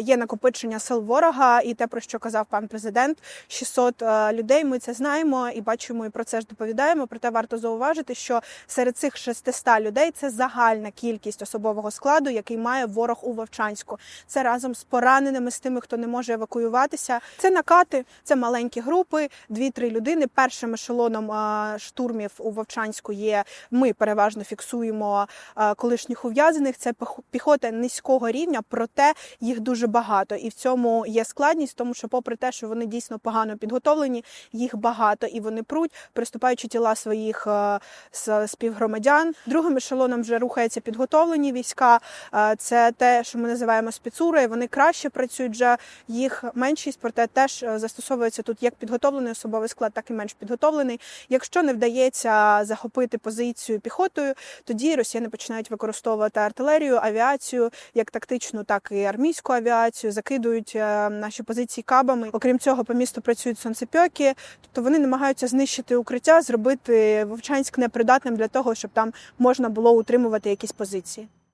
є накопичення сил ворога, і те, про що казав пан президент, 600 е, людей. Ми це знаємо і бачимо, і про це ж доповідаємо. Проте варто зауважити, що серед цих 600 людей це загальна кількість особового складу, який має ворог у Вовчанську. Це разом з пораненими, з тими, хто не може евакуюватися. Це накати, це маленькі групи, дві-три людини. Першим ешелоном е, штурмів у Вовчанську є. Ми переважно фіксуємо е, колишніх ув'язаних. Це піхота низького рівня, проте їх дуже багато. І в цьому є складність, тому що, попри те, що вони дійсно погано підготовлені, їх багато і вони пруть, приступаючи тіла своїх е, співгромадян. Другим ешелоном вже рухаються підготовлені війська. Е, Це те, що ми називаємо спецури. Вони краще працюють вже їх меншість, проте теж е, застосовується тут як підготовлений особовий склад, так і менш підготовлений. Якщо не вдається захопити позицію піхотою, тоді росіяни починають використовувати артилерію, авіацію, як тактичну, так і армійську авіацію, закидують е, наші позиції кабами. Окрім цього, по місту працюють сонцепьоки, тобто вони намагаються знищити укриття, зробити Вовчанськ непридатним для того, щоб там можна було утримувати якісь позиції.